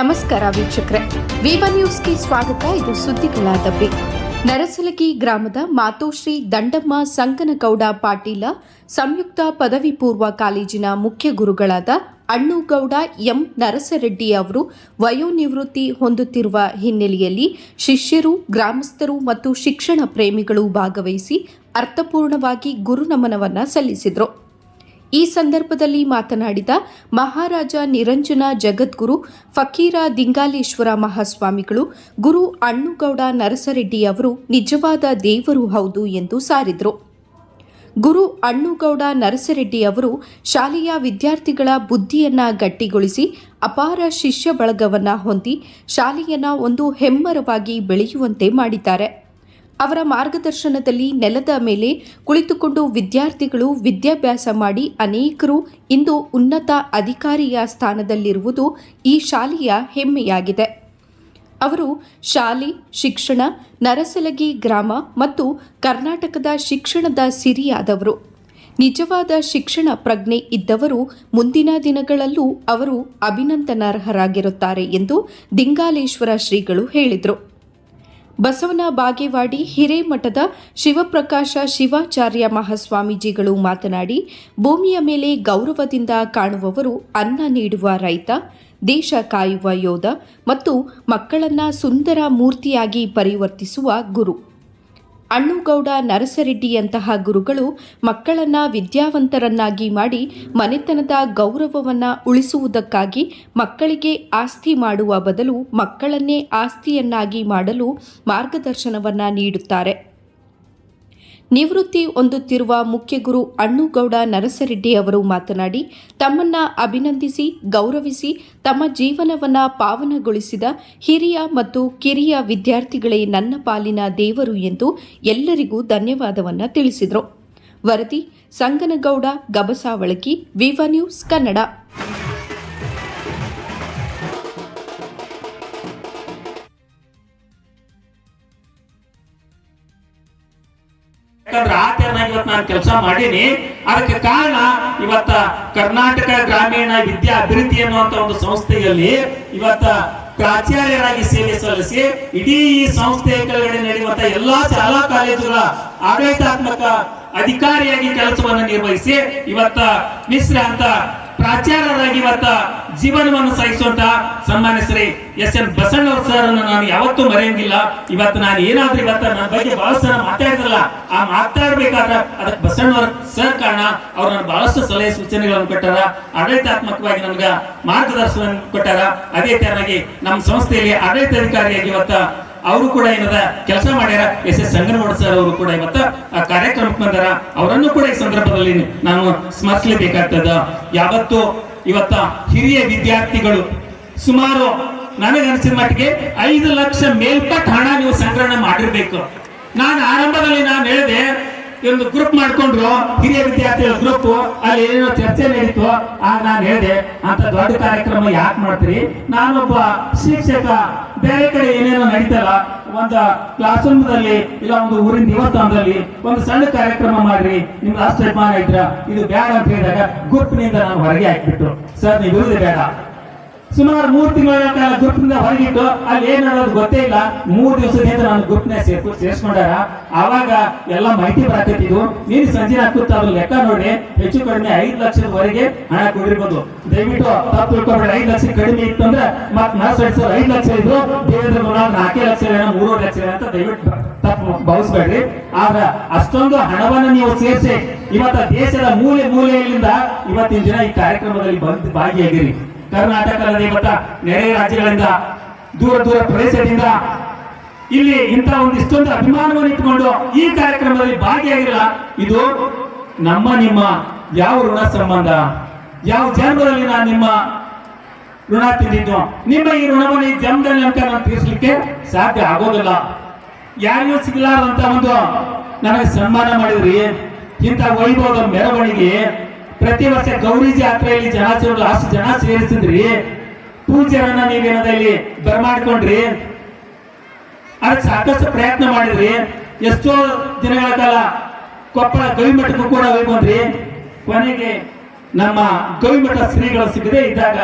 ನಮಸ್ಕಾರ ವೀಕ್ಷಕರೇ. ವಿವ ನ್ಯೂಸ್ಗೆ ಸ್ವಾಗತ, ಇದು ಸುದ್ದಿಗಳ ದಬ್ಬಿ ನರಸಲಗಿ ಗ್ರಾಮದ ಮಾತೋಶ್ರೀ ದಂಡಮ್ಮ ಸಂಕನಗೌಡ ಪಾಟೀಲ, ಸಂಯುಕ್ತ ಪದವಿ ಪೂರ್ವ ಕಾಲೇಜಿನ ಮುಖ್ಯ ಗುರುಗಳಾದ ಅಣ್ಣುಗೌಡ ಎಂ ನರಸರೆಡ್ಡಿ ಅವರು ವಯೋನಿವೃತ್ತಿ ಹೊಂದುತ್ತಿರುವ ಹಿನ್ನೆಲೆಯಲ್ಲಿ ಶಿಷ್ಯರು, ಗ್ರಾಮಸ್ಥರು ಮತ್ತು ಶಿಕ್ಷಣ ಪ್ರೇಮಿಗಳು ಭಾಗವಹಿಸಿ ಅರ್ಥಪೂರ್ಣವಾಗಿ ಗುರುನಮನವನ್ನು ಸಲ್ಲಿಸಿದರು. ಈ ಸಂದರ್ಭದಲ್ಲಿ ಮಾತನಾಡಿದ ಮಹಾರಾಜ ನಿರಂಜನ ಜಗದ್ಗುರು ಫಕೀರ ದಿಂಗಾಲೇಶ್ವರ ಮಹಾಸ್ವಾಮಿಗಳು, ಗುರು ಅಣ್ಣುಗೌಡ ನರಸರೆಡ್ಡಿ ಅವರು ನಿಜವಾದ ದೇವರು ಹೌದು ಎಂದು ಸಾರಿದರು. ಗುರು ಅಣ್ಣುಗೌಡ ನರಸರೆಡ್ಡಿ ಅವರು ಶಾಲೆಯ ವಿದ್ಯಾರ್ಥಿಗಳ ಬುದ್ಧಿಯನ್ನ ಗಟ್ಟಿಗೊಳಿಸಿ ಅಪಾರ ಶಿಷ್ಯ ಬಳಗವನ್ನು ಹೊಂದಿ ಶಾಲೆಯನ್ನ ಒಂದು ಹೆಮ್ಮರವಾಗಿ ಬೆಳೆಯುವಂತೆ ಮಾಡಿದ್ದಾರೆ. ಅವರ ಮಾರ್ಗದರ್ಶನದಲ್ಲಿ ನೆಲದ ಮೇಲೆ ಕುಳಿತುಕೊಂಡು ವಿದ್ಯಾರ್ಥಿಗಳು ವಿದ್ಯಾಭ್ಯಾಸ ಮಾಡಿ ಅನೇಕರು ಇಂದು ಉನ್ನತ ಅಧಿಕಾರಿಯ ಸ್ಥಾನದಲ್ಲಿರುವುದು ಈ ಶಾಲೆಯ ಹೆಮ್ಮೆಯಾಗಿದೆ. ಅವರು ಶಾಲೆ, ಶಿಕ್ಷಣ, ನರಸಲಗಿ ಗ್ರಾಮ ಮತ್ತು ಕರ್ನಾಟಕದ ಶಿಕ್ಷಣದ ಸಿರಿಯಾದವರು. ನಿಜವಾದ ಶಿಕ್ಷಣ ಪ್ರಜ್ಞೆ ಇದ್ದವರು ಮುಂದಿನ ದಿನಗಳಲ್ಲೂ ಅವರು ಅಭಿನಂದನಾರ್ಹರಾಗಿರುತ್ತಾರೆ ಎಂದು ದಿಂಗಾಲೇಶ್ವರ ಶ್ರೀಗಳು ಹೇಳಿದರು. ಬಸವನ ಬಾಗೇವಾಡಿ ಹಿರೇಮಠದ ಶಿವಪ್ರಕಾಶ ಶಿವಾಚಾರ್ಯ ಮಹಾಸ್ವಾಮೀಜಿಗಳು ಮಾತನಾಡಿ, ಭೂಮಿಯ ಮೇಲೆ ಗೌರವದಿಂದ ಕಾಣುವವರು ಅನ್ನ ನೀಡುವ ರೈತ, ದೇಶ ಕಾಯುವ ಯೋಧ ಮತ್ತು ಮಕ್ಕಳನ್ನ ಸುಂದರ ಮೂರ್ತಿಯಾಗಿ ಪರಿವರ್ತಿಸುವ ಗುರು. ಅಣ್ಣುಗೌಡ ನರಸರೆಡ್ಡಿಯಂತಹ ಗುರುಗಳು ಮಕ್ಕಳನ್ನ ವಿದ್ಯಾವಂತರನ್ನಾಗಿ ಮಾಡಿ ಮನೆತನದ ಗೌರವವನ್ನ ಉಳಿಸುವುದಕ್ಕಾಗಿ ಮಕ್ಕಳಿಗೆ ಆಸ್ತಿ ಮಾಡುವ ಬದಲು ಮಕ್ಕಳನ್ನೇ ಆಸ್ತಿಯನ್ನಾಗಿ ಮಾಡಲು ಮಾರ್ಗದರ್ಶನವನ್ನ ನೀಡುತ್ತಾರೆ. ನಿವೃತ್ತಿ ಹೊಂದುತ್ತಿರುವ ಮುಖ್ಯ ಗುರು ಅಣ್ಣುಗೌಡ ನರಸರೆಡ್ಡಿ ಅವರು ಮಾತನಾಡಿ, ತಮ್ಮನ್ನ ಅಭಿನಂದಿಸಿ, ಗೌರವಿಸಿ, ತಮ್ಮ ಜೀವನವನ್ನ ಪಾವನಗೊಳಿಸಿದ ಹಿರಿಯ ಮತ್ತು ಕಿರಿಯ ವಿದ್ಯಾರ್ಥಿಗಳೇ ನನ್ನ ಪಾಲಿನ ದೇವರು ಎಂದು ಎಲ್ಲರಿಗೂ ಧನ್ಯವಾದವನ್ನ ತಿಳಿಸಿದರು. ವರದಿ, ಸಂಗನಗೌಡ ಗಬಸಾವಳಕಿ ವಿವ ನ್ಯೂಸ್ ಕನ್ನಡ. ಯಾಕಂದ್ರೆ ಆ ತೆರನಾಗಿ ಇವತ್ತು ನಾನು ಕೆಲಸ ಮಾಡೀನಿ. ಅದಕ್ಕೆ ಕಾರಣ ಇವತ್ತ ಕರ್ನಾಟಕ ಗ್ರಾಮೀಣ ವಿದ್ಯಾ ಅಭಿವೃದ್ಧಿ ಅನ್ನುವಂತ ಒಂದು ಸಂಸ್ಥೆಯಲ್ಲಿ ಇವತ್ತ ಪ್ರಾಚಾರ್ಯರಾಗಿ ಸೇವೆ ಸಲ್ಲಿಸಿ ಇಡೀ ಈ ಸಂಸ್ಥೆಯ ಕೆಳಗಡೆ ನಡೆಯುವಂತ ಎಲ್ಲಾ ಶಾಲಾ ಕಾಲೇಜುಗಳ ಆಡಳಿತಾತ್ಮಕ ಅಧಿಕಾರಿಯಾಗಿ ಕೆಲಸವನ್ನು ನಿರ್ವಹಿಸಿ ಇವತ್ತ ಮಿಶ್ರ ಅಂತ ಪ್ರಾಚಾರ್ಯರಾಗಿ ಇವತ್ತ ಜೀವನವನ್ನು ಸಾಗಿಸುವಂತ ಸನ್ಮಾನ್ಯ ಶ್ರೀ ಎಸ್ ಎನ್ ಬಸಣ್ಣವ್ರ ಸರ್ ನಾನು ಯಾವತ್ತೂ ಮರೆಯಂಗಿಲ್ಲ. ಇವತ್ತು ನಾನು ಏನಾದ್ರೂ ಇವತ್ತ ನನ್ನ ಬಗ್ಗೆ ಬಹಳಷ್ಟು ಜನ ಮಾತಾಡಿದ್ರಲ್ಲ ಆ ಮಾತಾಡ್ಬೇಕಾದ್ರೆ ಅದಕ್ಕೆ ಬಸಣ್ಣವ್ರ ಸರ್ ಕಾರಣ ಅವ್ರು ನನ್ನ ಬಹಳಷ್ಟು ಸಲಹೆ ಸೂಚನೆಗಳನ್ನು ಕೊಟ್ಟಾರ. ಆಡಳಿತಾತ್ಮಕವಾಗಿ ನಮ್ಗೆ ಮಾರ್ಗದರ್ಶನ ಕೊಟ್ಟಾರ. ಅದೇ ತರನಾಗಿ ನಮ್ಮ ಸಂಸ್ಥೆಯಲ್ಲಿ ಆಡಳಿತಾಧಿಕಾರಿಯಾಗಿ ಇವತ್ತ ಅವರು ಕೂಡ ಏನದ ಕೆಲಸ ಮಾಡ್ಯಾರ. ಎಸ್ ಎಸ್ ಸಂಗನಗೌಡ ಸರ್ ಅವರು ಕೂಡ ಇವತ್ತ ಆ ಕಾರ್ಯಕ್ರಮಕ್ಕೆ ಬಂದಾರ. ಅವರನ್ನು ಕೂಡ ಈ ಸಂದರ್ಭದಲ್ಲಿ ನಾನು ಸ್ಮರಿಸಲೇಬೇಕಾಗ್ತದ. ಯಾವತ್ತು ಇವತ್ತ ಹಿರಿಯ ವಿದ್ಯಾರ್ಥಿಗಳು, ಸುಮಾರು ನನಗನ್ಸಿದ ಮಟ್ಟಿಗೆ ಐದು ಲಕ್ಷ ಮೇಲ್ಪಟ್ಟ ಹಣ ನೀವು ಸಂಗ್ರಹಣೆ ಮಾಡಿರ್ಬೇಕು. ನಾನು ಆರಂಭದಲ್ಲಿ ನಾನು ಹೇಳಿದೆ ಒಂದು ಗ್ರೂಪ್ ಮಾಡ್ಕೊಂಡ್ರು. ಹಿರಿಯ ವಿದ್ಯಾರ್ಥಿಗಳ ಗ್ರೂಪ್ ಅಲ್ಲಿ ಏನೇನೋ ಚರ್ಚೆ ನಡೀತು. ಆಗ ನಾನು ಹೇಳಿದೆ, ಅಂತ ದೊಡ್ಡ ಕಾರ್ಯಕ್ರಮ ಯಾಕೆ ಮಾಡ್ತೀರಿ? ನಾನೊಬ್ಬ ಶಿಕ್ಷಕ, ಬೇರೆ ಕಡೆ ಏನೇನೋ ನಡೀತಲ್ಲ, ಒಂದು ಕ್ಲಾಸ್ ರೂಮ್ದಲ್ಲಿ ಇಲ್ಲ ಒಂದು ಊರಿನ ದೇವಸ್ಥಾನದಲ್ಲಿ ಒಂದು ಸಣ್ಣ ಕಾರ್ಯಕ್ರಮ ಮಾಡ್ರಿ. ನಿಮ್ಗೆ ಅಷ್ಟು ಅಭಿಮಾನ ಇದ್ರ. ಇದು ಬೇಡ ಅಂತ ಹೇಳಿದಾಗ ಗ್ರೂಪ್ನಿಂದ ನಾನು ಹೊರಗೆ ಹಾಕ್ಬಿಟ್ರು. ಸರ್, ನೀವು ಬೇಡ. ಸುಮಾರು ಮೂರು ತಿಂಗಳ ಕಾಲ ಗ್ರೂಪ್ನಿಂದ ಹೊರಗಿಟ್ಟು ಅಲ್ಲಿ ಏನ್ ಅನ್ನೋದು ಗೊತ್ತೇ ಇಲ್ಲ. ಮೂರು ದಿವಸದಿಂದ ನಾನು ಗ್ರೂಪ್ನ ಸೇರ್ಕೊ ಸೇರ್ಸ್ಕೊಂಡಾರ. ಆವಾಗ ಎಲ್ಲ ಮಾಹಿತಿ ಬರಾಕತ್ತಿದ್ವು ನೀನು ಸಂಜೆ ಹಾಕುತ್ತ ಅದ್ರ ಲೆಕ್ಕ ನೋಡಿ ಹೆಚ್ಚು ಕಡಿಮೆ ಐದು ಲಕ್ಷದವರೆಗೆ ಹಣ ಕೊಡಿರ್ಬೋದು. ದಯವಿಟ್ಟು ತಪ್ಪು ತಿಳ್ಕೊಂಡ್ರೆ ಐದು ಲಕ್ಷ ಕಡಿಮೆ ಇತ್ತು ಅಂದ್ರೆ ಮತ್ ನಾ ಐದು ಲಕ್ಷ ಇದ್ರು. ದೇವೇಂದ್ರ ಗುರುನಾಥ್ ನಾಲ್ಕೇ ಲಕ್ಷ ಮೂರುವರೆ ಲಕ್ಷ ಅಂತ ದಯವಿಟ್ಟು ತಪ್ಪು ಭಾವಿಸ್ಬೇಡ್ರಿ. ಆದ್ರೆ ಅಷ್ಟೊಂದು ಹಣವನ್ನ ನೀವು ಸೇರಿಸಿ, ಇವತ್ತ ದೇಶದ ಮೂಲೆ ಮೂಲೆಯಿಂದ ಇವತ್ತಿನ ದಿನ ಈ ಕಾರ್ಯಕ್ರಮದಲ್ಲಿ ಭಾಗಿಯಾಗಿರಿ. ಕರ್ನಾಟಕ ಅಲ್ಲದೆ ನೆರೆ ರಾಜ್ಯಗಳಿಂದ, ದೂರ ದೂರ ಪ್ರದೇಶದಿಂದ, ಇಲ್ಲಿ ಇಂಥ ಒಂದು ಇಷ್ಟೊಂದು ಅಭಿಮಾನವನ್ನು ಇಟ್ಟುಕೊಂಡು ಈ ಕಾರ್ಯಕ್ರಮದಲ್ಲಿ ಭಾಗಿಯಾಗಿರಲ್ಲ, ಇದು ನಮ್ಮ ನಿಮ್ಮ ಯಾವ ಋಣ ಸಂಬಂಧ, ಯಾವ ಜನ್ಮದಲ್ಲಿ ನಾನು ನಿಮ್ಮ ಋಣ ತಿಂದಿದ್ದು, ನಿಮ್ಮ ಈ ಋಣವನ್ನು ಈ ಜನ್ಮದಲ್ಲಿ ಅಂತ ನಾನು ತೀರಿಸಲಿಕ್ಕೆ ಸಾಧ್ಯ ಆಗೋದಿಲ್ಲ. ಯಾರಿಗೂ ಸಿಗಲಾರದಂತ ಒಂದು ನನಗೆ ಸನ್ಮಾನ ಮಾಡಿದ್ರಿ, ಇಂಥ ವೈಭವದ ಮೆರವಣಿಗೆ ಪ್ರತಿ ವರ್ಷ ಗೌರಿ ಯಾತ್ರೆಯಲ್ಲಿ ಜನ ಸೇರಲು ಅಷ್ಟು ಜನ ಸೇರಿಸಿದ್ರಿ. ಪೂಜ್ಯರನ್ನ ನೀವೇನದಲ್ಲಿ ಬರಮಾಡ್ಕೊಂಡ್ರಿ ಅದಕ್ಕೆ ಸಾಕಷ್ಟು ಪ್ರಯತ್ನ ಮಾಡಿದ್ರಿ. ಎಷ್ಟೋ ದಿನಗಳ ಕಾಲ ಕೊಪ್ಪಳ ಗವಿಮಠಕ್ಕೂ ಕೂಡ ಹೋಗ್ಬಂದ್ರಿ ಕೊನೆಗೆ ನಮ್ಮ ಗವಿಮಠ ಶ್ರೀಗಳು ಸಿಗದೆ ಇದ್ದಾಗ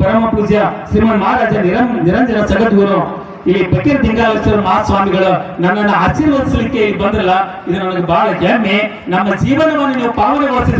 ಪರಮ ಪೂಜ್ಯ ಶ್ರೀಮನ್ ಮಹಾರಾಜ ನಿರಂ, ನಿರಂಜನ ಜಗದ್ಗುರು ಇಲ್ಲಿ ಬಕೀರ್ ದಿಂಗಾಲೇಶ್ವರ ಮಹಾಸ್ವಾಮಿಗಳು ನನ್ನನ್ನು ಆಶೀರ್ವದಿಸಲಿಕ್ಕೆ ಇಲ್ಲಿ ಬಂದ್ರಲ್ಲ, ಇದು ನನಗೆ ಬಹಳ ಹೆಮ್ಮೆ. ನಮ್ಮ ಜೀವನವನ್ನು ನೀವು ಪಾವನೆಗೊಳಿಸಿದ್ರಿ.